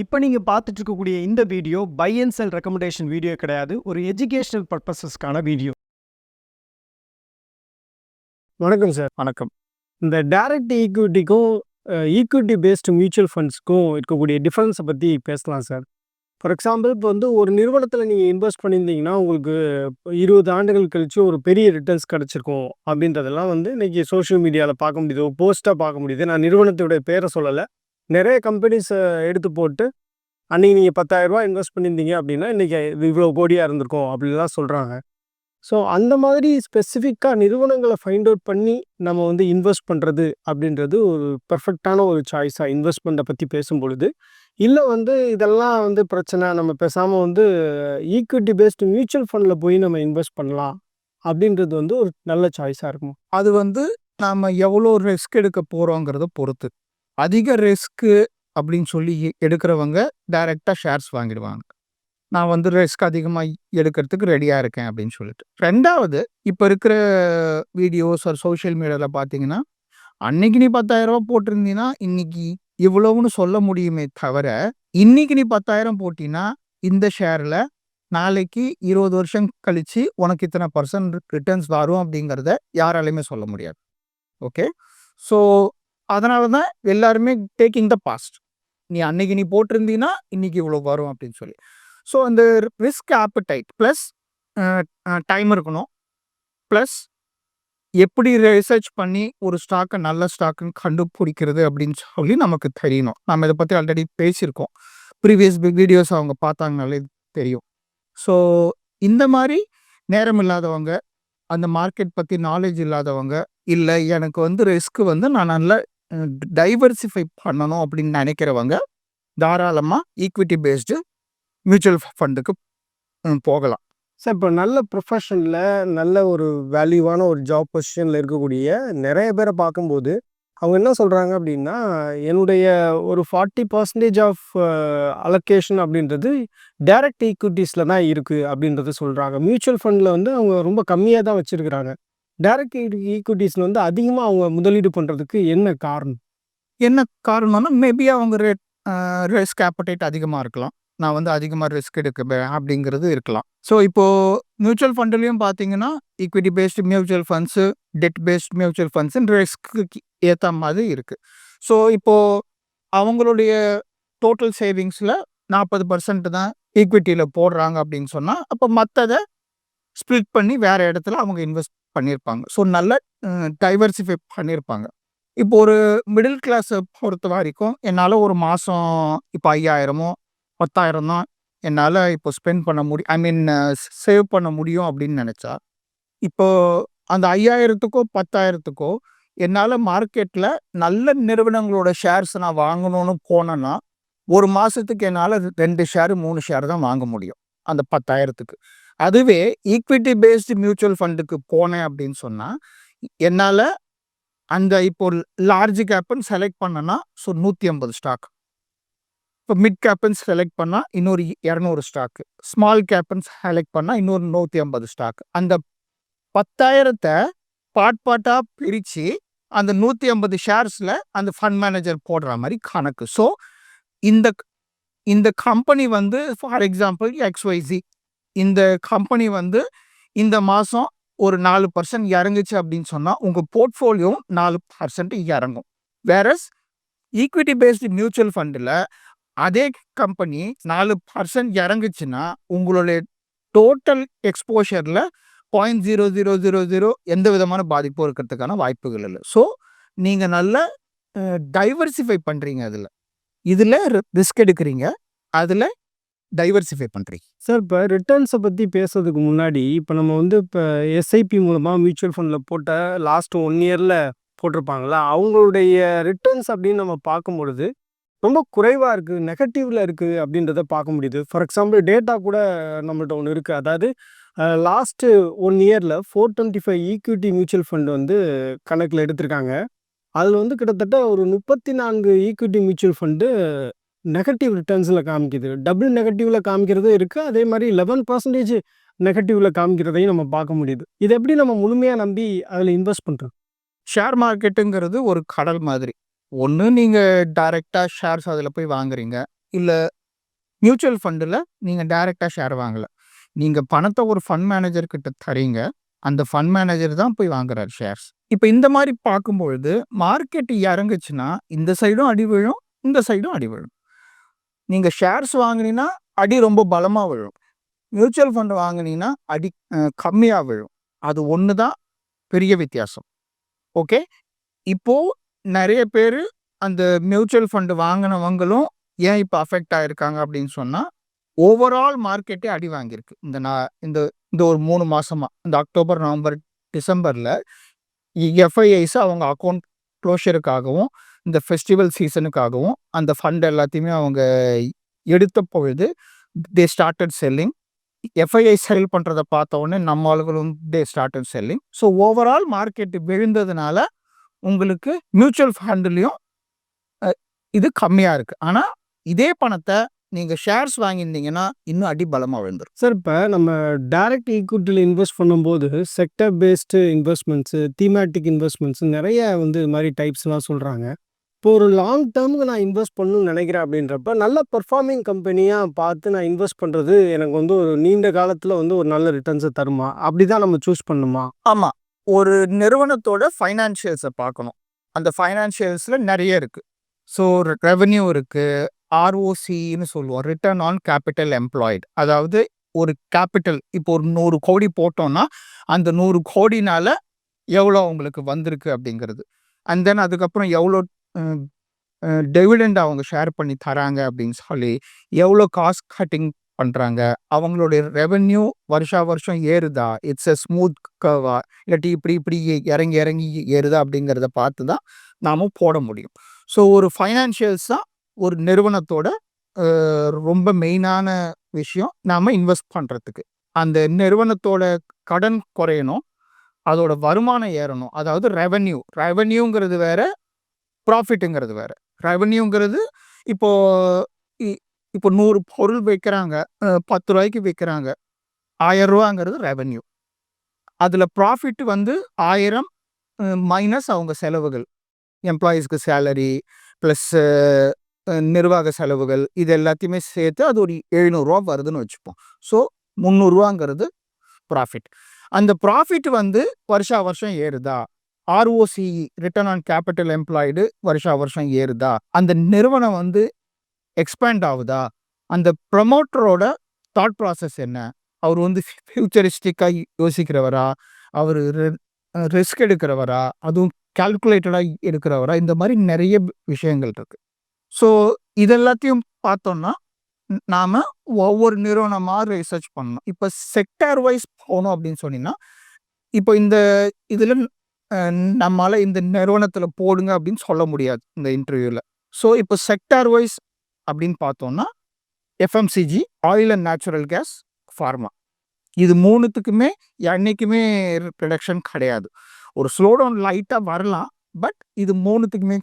இப்போ நீங்கள் பார்த்துட்டு இருக்கக்கூடிய இந்த video buy and sell recommendation video கிடையாது. ஒரு எஜுகேஷனல் பர்பஸஸ்க்கான வீடியோ. வணக்கம் சார். வணக்கம். இந்த டைரக்ட் ஈக்விட்டிக்கும் ஈக்விட்டி பேஸ்டு மியூச்சுவல் ஃபண்ட்ஸ்க்கும் இருக்கக்கூடிய டிஃப்ரென்ஸை பற்றி பேசலாம் சார். ஃபார் எக்ஸாம்பிள் இப்போ வந்து ஒரு நிறுவனத்தில் நீங்கள் இன்வெஸ்ட் பண்ணியிருந்தீங்கன்னா உங்களுக்கு இருபது ஆண்டுகள் கழிச்சு ஒரு பெரிய ரிட்டர்ன்ஸ் கிடச்சிருக்கும் அப்படின்றதெல்லாம் வந்து இன்றைக்கி சோஷியல் மீடியாவில் பார்க்க முடியுது. போஸ்ட்டாக பார்க்க முடியுது. நான் நிறுவனத்துடைய பேரை சொல்லலை. நிறைய கம்பெனிஸை எடுத்து போட்டு அன்றைக்கி நீங்கள் பத்தாயிரரூபா இன்வெஸ்ட் பண்ணியிருந்தீங்க அப்படின்னா இன்றைக்கி இது இவ்வளோ கோடியாக இருந்திருக்கும் அப்படின்லாம் சொல்கிறாங்க ஸோ அந்த மாதிரி ஸ்பெசிஃபிக்காக நிறுவனங்களை ஃபைண்ட் அவுட் பண்ணி நம்ம வந்து இன்வெஸ்ட் பண்ணுறது அப்படின்றது ஒரு பெர்ஃபெக்டான ஒரு சாய்ஸாக இன்வெஸ்ட்மெண்ட்டை பற்றி பேசும்பொழுது இல்லை வந்து இதெல்லாம் வந்து பிரச்சனை நம்ம பேசாமல் வந்து ஈக்விட்டி பேஸ்டு மியூச்சுவல் ஃபண்டில் போய் நம்ம இன்வெஸ்ட் பண்ணலாம் அப்படின்றது வந்து ஒரு நல்ல சாய்ஸாக இருக்கும். அது வந்து நாம் எவ்வளோ ரிஸ்க் எடுக்க போகிறோங்கிறத பொறுத்து. அதிக ரிஸ்க்கு அப்படின்னு சொல்லி எ- எடுக்கிறவங்க டைரெக்டாக ஷேர்ஸ் வாங்கிடுவாங்க. நான் வந்து ரிஸ்க் அதிகமாக எடுக்கிறதுக்கு ரெடியாக இருக்கேன் அப்படின்னு சொல்லிட்டு. ரெண்டாவது இப்போ இருக்கிற வீடியோஸ் ஒரு சோஷியல் மீடியாவில் பார்த்தீங்கன்னா அன்னைக்கு நீ பத்தாயிரரூபா போட்டிருந்தீங்கன்னா இன்னைக்கு இவ்வளவுன்னு சொல்ல முடியுமே தவிர இன்னைக்கு நீ பத்தாயிரம் போட்டினா இந்த ஷேரில் நாளைக்கு இருபது வருஷம் கழித்து உனக்கு இத்தனை பர்சன்ட் ரிட்டர்ன்ஸ் வரும் அப்படிங்கிறத யாராலையுமே சொல்ல முடியாது. ஓகே? ஸோ அதனால தான் எல்லாருமே டேக்கிங் த பாஸ்ட் நீ அன்னைக்கு நீ போட்டிருந்தீன்னா இன்னைக்கு இவ்வளோ வரும் அப்படின்னு சொல்லி. ஸோ அந்த ரிஸ்க் ஆப்பிடைட் ப்ளஸ் டைம் இருக்கணும். ப்ளஸ் எப்படி ரிசர்ச் பண்ணி ஒரு ஸ்டாக்கை நல்ல ஸ்டாக்குன்னு கண்டுபிடிக்கிறது அப்படின்னு சொல்லி நமக்கு தெரியணும். நம்ம இதை பற்றி ஆல்ரெடி பேசியிருக்கோம். ப்ரீவியஸ் வீடியோஸ் அவங்க பார்த்தாங்கனாலே தெரியும். ஸோ இந்த மாதிரி நேரம் இல்லாதவங்க அந்த மார்க்கெட் பற்றி நாலேஜ் இல்லாதவங்க இல்லை எனக்கு வந்து ரிஸ்க்கு வந்து நான் நல்ல டைவர்சிஃபை பண்ணணும் அப்படின்னு நினைக்கிறவங்க தாராளமாக ஈக்விட்டி பேஸ்டு மியூச்சுவல் ஃபண்டுக்கு போகலாம். சார் இப்போ நல்ல ப்ரொஃபஷனில் நல்ல ஒரு வேல்யூவான ஒரு ஜாப் பொசிஷனில் இருக்கக்கூடிய நிறைய பேரை பார்க்கும்போது அவங்க என்ன சொல்கிறாங்க அப்படின்னா என்னுடைய ஒரு ஃபார்ட்டி பர்சன்டேஜ் ஆஃப் அலோகேஷன் அப்படின்றது டைரக்ட் ஈக்விட்டிஸில் தான் இருக்குது அப்படின்றத சொல்கிறாங்க மியூச்சுவல் ஃபண்டில் வந்து அவங்க ரொம்ப கம்மியாக தான் வச்சுருக்கிறாங்க. டைரக்ட் ஈக்விட்டிஸில் வந்து அதிகமாக அவங்க முதலீடு பண்ணுறதுக்கு என்ன காரணம்? என்ன காரணம்னா மேபி அவங்க ரேட் ரிஸ்க் ஆப்படைட் அதிகமாக இருக்கலாம். நான் வந்து அதிகமாக ரிஸ்க் எடுக்க அப்படிங்கிறது இருக்கலாம். ஸோ இப்போது மியூச்சுவல் ஃபண்டுலேயும் பார்த்தீங்கன்னா equity based mutual funds debt based mutual ஃபண்ட்ஸுன்னு ரிஸ்க்கு ஏற்ற மாதிரி இருக்குது ஸோ இப்போது அவங்களுடைய டோட்டல் சேவிங்ஸில் நாற்பது பர்சன்ட் தான் ஈக்விட்டியில் போடுறாங்க அப்படின்னு சொன்னால் அப்போ மற்றதை ஸ்ப்ளிட் பண்ணி வேறு இடத்துல அவங்க இன்வெஸ்ட் பண்ணியிருப்பாங்க ஸோ நல்ல டைவர்சிஃபை பண்ணியிருப்பாங்க இப்போ ஒரு மிடில் கிளாஸை பொறுத்த வரைக்கும் என்னால் ஒரு மாதம் இப்போ ஐயாயிரமோ பத்தாயிரம் தான் என்னால் இப்போ ஸ்பெண்ட் பண்ண முடியும். ஐ மீன் சேவ் பண்ண முடியும் அப்படின்னு நினச்சா இப்போ அந்த ஐயாயிரத்துக்கோ பத்தாயிரத்துக்கோ என்னால் மார்க்கெட்டில் நல்ல நிறுவனங்களோட ஷேர்ஸ் நான் வாங்கணும்னு போனேன்னா ஒரு மாதத்துக்கு என்னால் ரெண்டு ஷேரு மூணு ஷேர் தான் வாங்க முடியும். அந்த பத்தாயிரத்துக்கு. அதுவே ஈக்விட்டி பேஸ்டு மியூச்சுவல் ஃபண்டுக்கு போனேன் அப்படின்னு சொன்னால் என்னால் அந்த இப்போ லார்ஜ் கேப்புன்னு செலக்ட் பண்ணனா ஸோ நூற்றி ஐம்பது ஸ்டாக் இப்போ மிட் கேப்புன்னு செலக்ட் பண்ணால் இன்னொரு இரநூறு ஸ்டாக்கு ஸ்மால் கேப்புன்னு செலக்ட் பண்ணால் இன்னொரு நூற்றி ஐம்பது ஸ்டாக் அந்த பத்தாயிரத்தை பாட் பாட்டாக பிரித்து அந்த நூற்றி ஐம்பது ஷேர்ஸில் அந்த ஃபண்ட் மேனேஜர் போடுற மாதிரி கணக்கு. ஸோ இந்த இந்த கம்பெனி வந்து ஃபார் எக்ஸாம்பிள் எக்ஸ்ஒய்சி இந்த கம்பெனி வந்து இந்த மாதம் ஒரு நாலு பர்சன்ட் இறங்குச்சு அப்படின்னு சொன்னால் உங்கள் போர்ட்ஃபோலியோவும் நாலு பர்சன்ட் இறங்கும். வேறஸ் ஈக்விட்டி பேஸ்டு மியூச்சுவல் ஃபண்டில் அதே கம்பெனி நாலு பர்சன்ட் இறங்குச்சுன்னா உங்களுடைய total எக்ஸ்போஷரில் point zero zero zero zero எந்த விதமான பாதிப்பும் இருக்கிறதுக்கான வாய்ப்புகள் இல்லை. ஸோ நீங்கள் நல்லா டைவர்சிஃபை பண்ணுறீங்க அதில். இதில் ரிஸ்க் எடுக்கிறீங்க. அதில் டைவர்சிஃபை பண்ணுறீங்க சார் இப்போ ரிட்டர்ன்ஸை பற்றி பேசுறதுக்கு முன்னாடி இப்போ நம்ம வந்து இப்போ எஸ்ஐபி மூலமாக மியூச்சுவல் ஃபண்டில் போட்ட லாஸ்ட் ஒன் இயரில் போட்டிருப்பாங்களா அவங்களுடைய ரிட்டர்ன்ஸ் அப்படின்னு நம்ம பார்க்கும் பொழுது ரொம்ப குறைவாக இருக்குது நெகட்டிவில் இருக்குது அப்படின்றத பார்க்க முடியுது. ஃபார் எக்ஸாம்பிள் டேட்டா கூட நம்மள்ட்ட ஒன்று இருக்குது அதாவது லாஸ்ட்டு ஒன் இயரில் four twenty five equity mutual fund வந்து கணக்கில் எடுத்திருக்காங்க. அதில் வந்து கிட்டத்தட்ட ஒரு முப்பத்தி நான்கு ஈக்விட்டி மியூச்சுவல் ஃபண்டு நெகட்டிவ் ரிட்டர்ன்ஸில் காமிக்குது. டபுள் நெகட்டிவில் காமிக்கிறதும் இருக்குது அதே மாதிரி லெவன் பர்சன்டேஜ் நெகட்டிவில் காமிக்கிறதையும் நம்ம பார்க்க முடியுது. இதை எப்படி நம்ம முழுமையாக நம்பி அதில் இன்வெஸ்ட் பண்ணுறோம் ஷேர் மார்க்கெட்டுங்கிறது ஒரு கடல் மாதிரி. ஒன்று நீங்கள் டைரெக்டாக ஷேர்ஸ் அதில் போய் வாங்குறீங்க. இல்லை மியூச்சுவல் ஃபண்டில் நீங்கள் டைரெக்டாக ஷேர் வாங்கலை. நீங்கள் பணத்தை ஒரு ஃபண்ட் மேனேஜர்கிட்ட தரீங்க. அந்த ஃபண்ட் மேனேஜர் தான் போய் வாங்குறாரு ஷேர்ஸ். இப்போ இந்த மாதிரி பார்க்கும்பொழுது, மார்க்கெட் இறங்குச்சுன்னா, இந்த சைடும் அடி விழும், இந்த சைடும் அடி விழும். நீங்கள் ஷேர்ஸ் வாங்குனீங்கன்னா, அடி ரொம்ப பலமாக விழும். மியூச்சுவல் ஃபண்ட் வாங்குனீங்கன்னா, அடி கம்மியாக விழும். அது ஒன்று தான் பெரிய வித்தியாசம். ஓகே. இப்போது நிறைய பேர் அந்த மியூச்சுவல் ஃபண்டு வாங்கினவங்களும் ஏன் இப்போ அஃபெக்ட் ஆகிருக்காங்க அப்படின்னு சொன்னால் ஓவரால் மார்க்கெட்டே அடி வாங்கியிருக்கு. இந்த நான் இந்த இந்த ஒரு மூணு மாதமாக இந்த அக்டோபர், நவம்பர், டிசம்பரில் எஃப்ஐஐஸ் அவங்க அக்கௌண்ட் க்ளோஷருக்காகவும் இந்த ஃபெஸ்டிவல் சீசனுக்காகவும் அந்த ஃபண்ட் எல்லாத்தையுமே அவங்க எடுத்த பொழுது, they started selling. FII sell பண்ணுறதை பார்த்த உடனே நம்ம ஆளுகளும் they started selling. So overall market விழுந்ததுனால, உங்களுக்கு மியூச்சுவல் ஃபண்ட்லேயும் இது கம்மியாக இருக்குது ஆனால் இதே பணத்தை நீங்கள் ஷேர்ஸ் வாங்கியிருந்தீங்கன்னா, இன்னும் அடி பலமாக விழுந்துடும் சார் இப்போ நம்ம டைரக்ட் ஈக்விட்டியில் இன்வெஸ்ட் பண்ணும்போது, sector based investments thematic investments நிறைய வந்து இது டைப்ஸ்லாம் சொல்கிறாங்க இப்போ ஒரு லாங் டேர்முக்கு நான் இன்வெஸ்ட் பண்ணணும்னு நினைக்கிறேன் அப்படின்றப்ப, நல்ல பெர்ஃபார்மிங் கம்பெனியாக பார்த்து நான் இன்வெஸ்ட் பண்ணுறது எனக்கு வந்து ஒரு நீண்ட காலத்தில் வந்து ஒரு நல்ல ரிட்டர்ன்ஸை தருமா? அப்படிதான் நம்ம சூஸ் பண்ணணுமா? ஆமாம் ஒரு நிறுவனத்தோட ஃபைனான்ஷியல்ஸை பார்க்கணும். அந்த ஃபைனான்ஷியல்ஸில் நிறைய இருக்குது ஸோ ரெவென்யூ இருக்குது ஆர்ஓசின்னு சொல்லுவோம். Return on capital employed. அதாவது ஒரு கேப்பிட்டல் இப்போ ஒரு நூறு கோடி போட்டோம்னா, அந்த நூறு கோடினால எவ்வளோ உங்களுக்கு வந்திருக்கு அப்படிங்கிறது. அண்ட் தென் அதுக்கப்புறம் எவ்வளோ டெவிடெண்ட் அவங்க ஷேர் பண்ணி தராங்க அப்படின்னு சொல்லி, எவ்வளோ காஸ்ட் கட்டிங் பண்ணுறாங்க அவங்களுடைய ரெவென்யூ வருஷா வருஷம் ஏறுதா? இட்ஸ் எ ஸ்மூத் கர்வா? இல்லாட்டி இப்படி இப்படி இறங்கி இறங்கி ஏறுதா? அப்படிங்கிறத பார்த்து தான் நாம் போட முடியும். ஸோ ஒரு ஃபைனான்ஷியல்ஸ் தான் ஒரு நிறுவனத்தோட ரொம்ப மெயினான விஷயம். நாம் இன்வெஸ்ட் பண்ணுறதுக்கு அந்த நிறுவனத்தோட கடன் குறையணும். அதோட வருமானம் ஏறணும். அதாவது ரெவன்யூ ரெவன்யூங்கிறது வேற, ப்ராஃபிட்டுங்கிறது வேறு ரெவன்யூங்கிறது இப்போ இ இப்போ நூறு பொருள் விக்கிறாங்க. அ ரூ. 10க்கு விக்கிறாங்க. ரூ. 1000ங்கிறது ரெவென்யூ. அதுல ப்ராஃபிட் வந்து ஆயிரம் மைனஸ் அவங்க செலவுகள். எம்ப்ளாயீஸ்க்கு சேலரி, ப்ளஸ் நிர்வாக செலவுகள் இது எல்லாத்தையுமே சேர்த்து அது ஒரு எழுநூறுரூவா வருதுன்னு வச்சுப்போம். ஸோ முந்நூறுரூவாங்கிறது ப்ராஃபிட். அந்த ப்ராஃபிட் வந்து வருஷா வருஷம் ஏறுதா? ROCE return on capital employed வருஷா வருஷம் ஏறுதா? அந்த நிறுவனம் வந்து எக்ஸ்பேண்ட் ஆகுதா அந்த ப்ரமோட்டரோட தாட் ப்ராசஸ் என்ன? அவர் வந்து ஃபியூச்சரிஸ்டிக்காக யோசிக்கிறவரா? அவர் ரிஸ்க் எடுக்கிறவரா? அதுவும் கால்குலேட்டடாக எடுக்கிறவரா? இந்த மாதிரி நிறைய விஷயங்கள் இருக்குது ஸோ இது எல்லாத்தையும் பார்த்தோம்னா, நாம் ஒவ்வொரு நிறுவனமாக ரிசர்ச் பண்ணணும். இப்போ செக்டார் வைஸ் போகணும் அப்படின்னு சொன்னீங்கன்னா, இப்போ இந்த இதில் நம்மால இந்த நிறுவனத்துல போடுங்க அப்படின்னு சொல்ல முடியாது. இந்த இன்டர்வியூல. ஸோ இப்போ செக்டார் வைஸ் அப்படின்னு பார்த்தோம்னா, FMCG, oil and natural gas, pharma. இது மூணுத்துக்குமே என்னைக்குமே ரிடக்ஷன் கிடையாது. ஒரு ஸ்லோ டவுன் வரலாம். பட் இது மூணுத்துக்குமே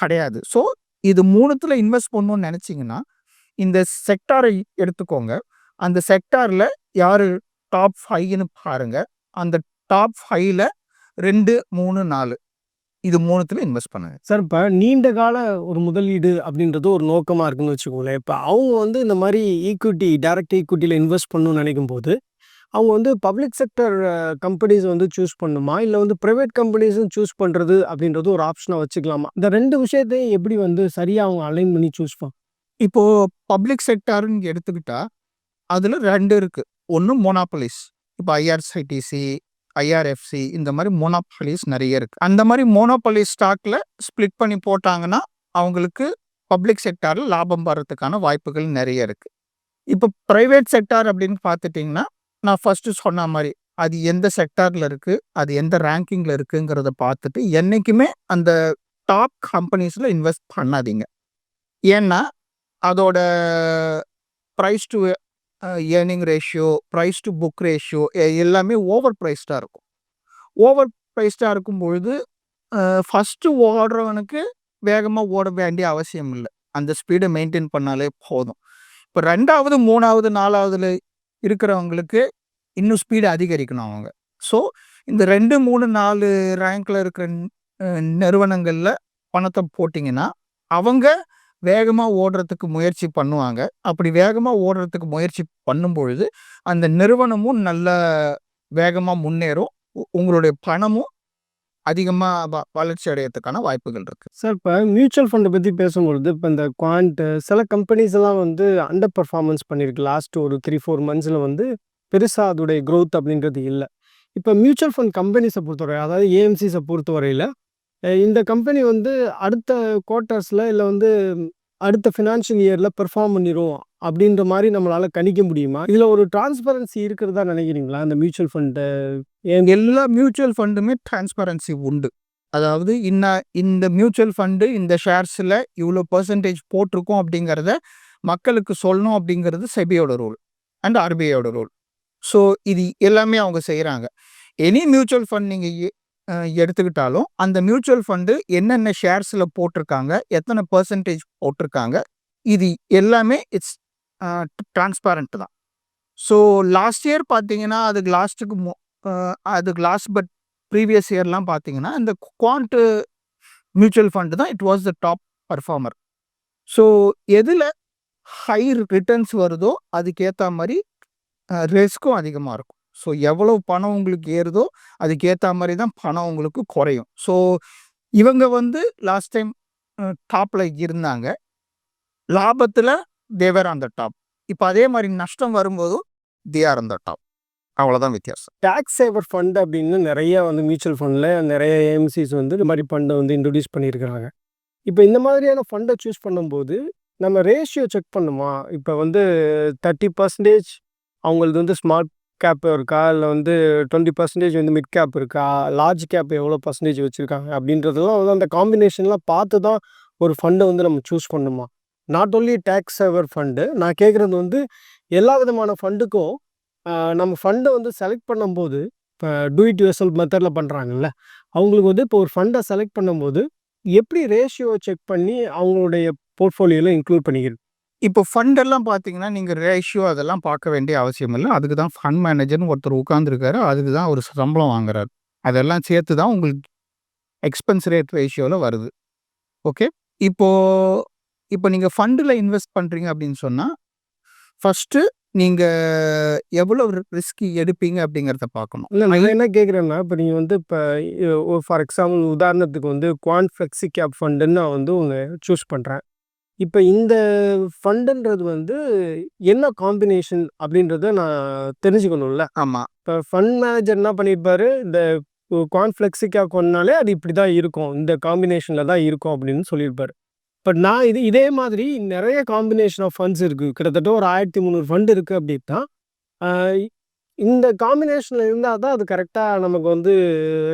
கிடையாது. ஸோ இது மூணுத்தில் இன்வெஸ்ட் பண்ணணும்னு நினச்சிங்கன்னா இந்த செக்டாரை எடுத்துக்கோங்க. அந்த செக்டாரில் யார் டாப் ஃபைன்னு பாருங்கள் அந்த டாப் 5ல 2, 3, 4 இது 3த்துல இன்வெஸ்ட் பண்ணுங்க. சார் இப்ப நீண்ட கால ஒரு முதலீடு அப்படின்றது ஒரு நோக்கமா இருக்குன்னு வச்சுக்கோங்களேன். இப்ப அவங்க வந்து இந்த மாரி ஈக்விட்டி டைரக்ட் ஈக்விட்டில இன்வெஸ்ட் பண்ணணும்னு நெனைக்கும்போது, அவங்க வந்து பப்ளிக் செக்டர் கம்பெனிஸ் வந்து சூஸ் பண்ணணுமா? இல்ல வந்து பிரைவேட் கம்பெனிஸும் சூஸ் பண்றது அப்படின்றது ஒரு ஆப்ஷனா வச்சுக்கலாமா? இந்த 2 விஷயத்தையும் எப்படி வந்து சரியா அவங்க அலைன் பண்ணி சூஸ் பண் இப்போ பப்ளிக் செக்டார்ன்னு எடுத்துக்கிட்டா, அதுல 2 இருக்கு. ஒண்ணு மோனோபோலிஸ். இப்ப ஐஆர்சிடிசி, ஐஆர்எஃப்சி இந்த மாதிரி மோனோபாலிஸ் நிறைய இருக்குது அந்த மாதிரி மோனோபாலிஸ் ஸ்டாக்ல ஸ்ப்ளிட் பண்ணி போட்டாங்கன்னா, அவங்களுக்கு பப்ளிக் செக்டாரில் லாபம் வர்றதுக்கான வாய்ப்புகள் நிறைய இருக்குது இப்போ ப்ரைவேட் செக்டார் அப்படின்னு பார்த்துட்டிங்கன்னா நான் ஃபர்ஸ்ட்டு சொன்ன மாதிரி அது எந்த செக்டாரில் இருக்குது அது எந்த ரேங்கிங்கில் இருக்குங்கிறத பார்த்துட்டு, என்றைக்குமே அந்த டாப் கம்பெனிஸில் இன்வெஸ்ட் பண்ணாதீங்க. ஏன்னா, அதோட price to earning ratio, price to book ratio எல்லாமே ஓவர் ப்ரைஸ்டாக இருக்கும். ஓவர் ப்ரைஸ்டாக இருக்கும் பொழுது ஃபஸ்ட்டு ஓடுறவனுக்கு வேகமாக ஓட வேண்டிய அவசியம் இல்லை அந்த ஸ்பீடை மெயின்டெயின் பண்ணாலே போதும். இப்போ ரெண்டாவது மூணாவது நாலாவதுல இருக்கிறவங்களுக்கு இன்னும் ஸ்பீடு அதிகரிக்கணும் அவங்க. ஸோ இந்த 2, 3, 4 ரேங்க்ல இருக்கிற நிறுவனங்களில் பணத்தை போட்டிங்கன்னா அவங்க வேகமாக ஓடுறதுக்கு முயற்சி பண்ணுவாங்க. அப்படி வேகமாக ஓடுறதுக்கு முயற்சி பண்ணும்பொழுது அந்த நிறுவனமும் நல்ல வேகமாக முன்னேறும். உ- உங்களுடைய பணமும் அதிகமாக வ வளர்ச்சி அடையறதுக்கான வாய்ப்புகள் இருக்குது சார் இப்போ மியூச்சுவல் ஃபண்டை பற்றி பேசும்பொழுது இப்போ இந்த குவான்ட்டு சில கம்பெனிஸ் எல்லாம் வந்து அண்டர் பர்ஃபார்மன்ஸ் பண்ணியிருக்கு லாஸ்ட் ஒரு த்ரீ ஃபோர் மந்த்ஸில் வந்து பெருசாக அதோடைய க்ரோத் அப்படின்றது இல்லை. இப்போ மியூச்சுவல் ஃபண்ட் கம்பெனிஸை பொறுத்தவரை அதாவது ஏஎம்சிஸை பொறுத்தவரையில் இந்த கம்பெனி வந்து அடுத்த குவார்ட்டர்ஸில் இல்லை வந்து அடுத்த ஃபினான்ஷியல் இயரில் பெர்ஃபார்ம் பண்ணிடும் அப்படின்ற மாதிரி நம்மளால் கணிக்க முடியுமா? இதில் ஒரு டிரான்ஸ்பரன்சி இருக்கிறதா நினைக்கிறீங்களா? அந்த மியூச்சுவல் ஃபண்டை எல்லா மியூச்சுவல் ஃபண்டுமே டிரான்ஸ்பரன்சி உண்டு. அதாவது இன்ன இந்த மியூச்சுவல் ஃபண்டு இந்த ஷேர்ஸில் இவ்வளோ பர்சன்டேஜ் போட்டிருக்கோம் அப்படிங்கிறத மக்களுக்கு சொல்லணும் அப்படிங்கிறது செபியோட ரூல் அண்ட் ஆர்பிஐயோட ரூல் ஸோ இது எல்லாமே அவங்க செய்கிறாங்க எனி மியூச்சுவல் ஃபண்ட் நீங்கள் எடுத்துக்கிட்டாலும் அந்த மியூச்சுவல் ஃபண்டு என்னென்ன ஷேர்ஸில் போட்டிருக்காங்க எத்தனை பர்சன்டேஜ் போட்டிருக்காங்க இது எல்லாமே இட்ஸ் டிரான்ஸ்பேரண்ட் தான். ஸோ லாஸ்ட் இயர் பார்த்தீங்கன்னா அதுக்கு லாஸ்ட்டுக்கு மோ அதுக்கு லாஸ்ட் பட் ப்ரீவியஸ் இயர்லாம் பார்த்தீங்கன்னா இந்த குவான்ட்டு மியூச்சுவல் ஃபண்டு தான் it was the top performer so எதில் ஹை ரிட்டர்ன்ஸ் வருதோ அதுக்கேற்ற மாதிரி ரிஸ்க்கும் அதிகமாக இருக்கும். ஸோ எவ்வளோ பணம் உங்களுக்கு ஏறுதோ அதுக்கேற்ற மாதிரி தான் பணம் உங்களுக்கு குறையும். ஸோ இவங்க வந்து லாஸ்ட் டைம் டாப்பில் இருந்தாங்க. லாபத்தில் தேவர் அந்த டாப் இப்போ அதே மாதிரி நஷ்டம் வரும்போதும் தே ஆர் அந்த டாப் அவ்வளோதான் வித்தியாசம். டேக்ஸ் சேவர் ஃபண்ட் அப்படின்னு நிறைய வந்து மியூச்சுவல் ஃபண்டில் நிறைய ஏஎம்சிஸ் வந்து இந்த மாதிரி ஃபண்டை வந்து இன்ட்ரடியூஸ் பண்ணியிருக்கிறாங்க. இப்போ இந்த மாதிரியான ஃபண்டை சூஸ் பண்ணும்போது நம்ம ரேஷியோ செக் பண்ணுமா? இப்போ வந்து தேர்ட்டி பர்சன்டேஜ் அவங்களது வந்து ஸ்மார்ட் கேப் இருக்கா? இல்லை வந்து டுவெண்ட்டி பர்சன்டேஜ் வந்து மிட் கேப் இருக்கா? லார்ஜ் கேப் எவ்வளோ பர்சன்டேஜ் வச்சுருக்காங்க? அப்படின்றதெல்லாம் வந்து அந்த காம்பினேஷன்லாம் பார்த்து தான் ஒரு ஃபண்டை வந்து நம்ம சூஸ் பண்ணுமா? Not only tax saver fund நான் கேட்குறது வந்து எல்லா விதமான ஃபண்டுக்கும் நம்ம ஃபண்டை வந்து செலக்ட் பண்ணும்போது இப்போ டூ இட் யூஎஸ்எல் மெத்தடில் பண்ணுறாங்கல்ல அவங்களுக்கு வந்து இப்போ ஒரு ஃபண்டை செலக்ட் பண்ணும்போது எப்படி ரேஷியோ செக் பண்ணி அவங்களுடைய போர்ட்ஃபோலியோவில் இன்க்ளூட் பண்ணிக்கிறது? இப்போ ஃபண்ட் எல்லாம் பார்த்தீங்கன்னா நீங்கள் ரேஷியோ அதெல்லாம் பார்க்க வேண்டிய அவசியம் இல்லை. அதுக்கு தான் ஃபண்ட் மேனேஜர்னு ஒருத்தர் உட்காந்துருக்காரு அதுக்கு தான் ஒரு சம்பளம் வாங்குறாரு. அதெல்லாம் சேர்த்து தான் உங்களுக்கு எக்ஸ்பென்ஸ் ரேட் ரேஷியோவில் வருது. ஓகே இப்போ இப்போ நீங்கள் ஃபண்டில் இன்வெஸ்ட் பண்ணுறீங்க அப்படின்னு சொன்னால் ஃபஸ்ட்டு நீங்கள் எவ்வளோ ரிஸ்க் எடுப்பீங்க அப்படிங்கிறத பார்க்கணும். இல்லை நான் என்ன கேட்குறேன்னா இப்போ நீங்கள் வந்து இப்போ ஃபார் எக்ஸாம்பிள் உதாரணத்துக்கு வந்து குவான் ஃப்ளெக்ஸி கேப் ஃபண்டுன்னு நான் வந்து ஒன்று சூஸ் பண்ணுறேன் இப்போ இந்த ஃபண்டுன்றது வந்து என்ன காம்பினேஷன் அப்படின்றத நான் தெரிஞ்சுக்கணும்ல. ஆமாம் இப்போ ஃபண்ட் மேனேஜர் என்ன பண்ணியிருப்பாரு இந்த குவான் ஃப்ளெக்ஸி கேப் கொண்டாலே அது இப்படி தான் இருக்கும். இந்த காம்பினேஷனில் தான் இருக்கும் அப்படின்னு சொல்லியிருப்பாரு பட் நான் இது இதே மாதிரி நிறைய காம்பினேஷன் ஆஃப் ஃபண்ட்ஸ் இருக்குது கிட்டத்தட்ட ஒரு ஆயிரத்தி முந்நூறு ஃபண்ட் இருக்குது அப்படின்னா இந்த காம்பினேஷனில் இருந்தால் தான் அது கரெக்டாக நமக்கு வந்து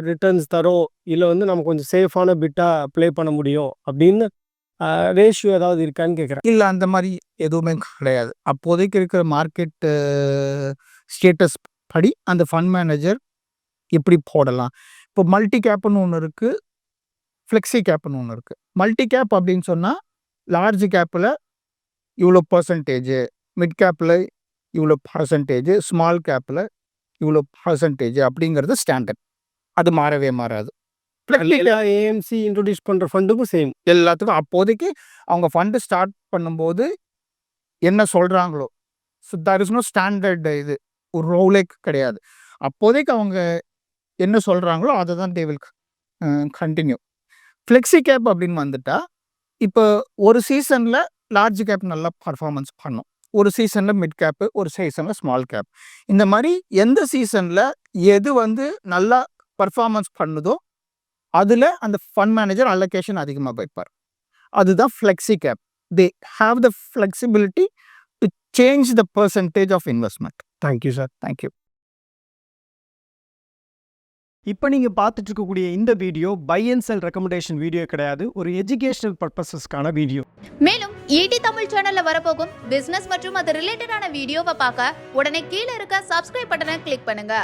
ரிட்டர்ன்ஸ் தரும். இல்லை வந்து நம்ம கொஞ்சம் சேஃபான பிட்டாக ப்ளே பண்ண முடியும் அப்படின்னு ரேஷியோ ஏதாவது இருக்கான்னு கேட்குறேன் இல்லை அந்த மாதிரி எதுவுமே கிடையாது. அப்போதைக்கு இருக்கிற மார்க்கெட் ஸ்டேட்டஸ் படி அந்த ஃபண்ட் மேனேஜர் எப்படி போடலாம்? இப்போ மல்டி கேப்னு ஒன்று இருக்குது ஃப்ளெக்ஸி கேப்னு ஒன்று இருக்குது மல்டி கேப் அப்படின்னு சொன்னால் லார்ஜ் கேப்பில் இவ்வளோ பர்சன்டேஜ் மிட் கேப்பில் இவ்வளோ பர்சன்டேஜ் ஸ்மால் கேப்பில் இவ்வளோ பர்சன்டேஜ் அப்படிங்கிறது ஸ்டாண்டர்ட் அது மாறவே மாறாது. ஏஎம்சி இன்ட்ரடியூஸ் பண்ணுற ஃபண்டுக்கும் சேம் எல்லாத்துக்கும் அப்போதைக்கு அவங்க ஃபண்டு ஸ்டார்ட் பண்ணும்போது என்ன சொல்கிறாங்களோ so there is no standard இது. ஒரு ரோலே கிடையாது. அப்போதைக்கு அவங்க என்ன சொல்கிறாங்களோ அதை தான் they will continue flexi cap அப்படின்னு வந்துட்டா இப்போ ஒரு சீசனில் லார்ஜ் கேப் நல்லா பர்ஃபார்மன்ஸ் பண்ணும். ஒரு சீசனில் மிட் கேப்பு ஒரு சீசனில் ஸ்மால் கேப் இந்த மாதிரி எந்த சீசனில் எது வந்து நல்லா பர்ஃபார்மன்ஸ் பண்ணுதோ அதில் அந்த ஃபண்ட் மேனேஜர் அலோகேஷன் அதிகமாக வைப்பார். அதுதான் flexi cap they have the flexibility to change the percentage of investment thank you sir thank you இப்போ நீங்கள் பார்த்துட்டு இருக்கக்கூடிய இந்த video buy and sell recommendation video கிடையாது. ஒரு எஜுகேஷனல் பர்பஸஸ்க்கான வீடியோ. மேலும் ஈடி தமிழ் சேனல்ல வரப்போகும் பிசினஸ் மற்றும் அது ரிலேட்டடான வீடியோவை பார்க்க உடனே கீழே இருக்க சப்ஸ்கிரைப் பட்டனை கிளிக் பண்ணுங்க.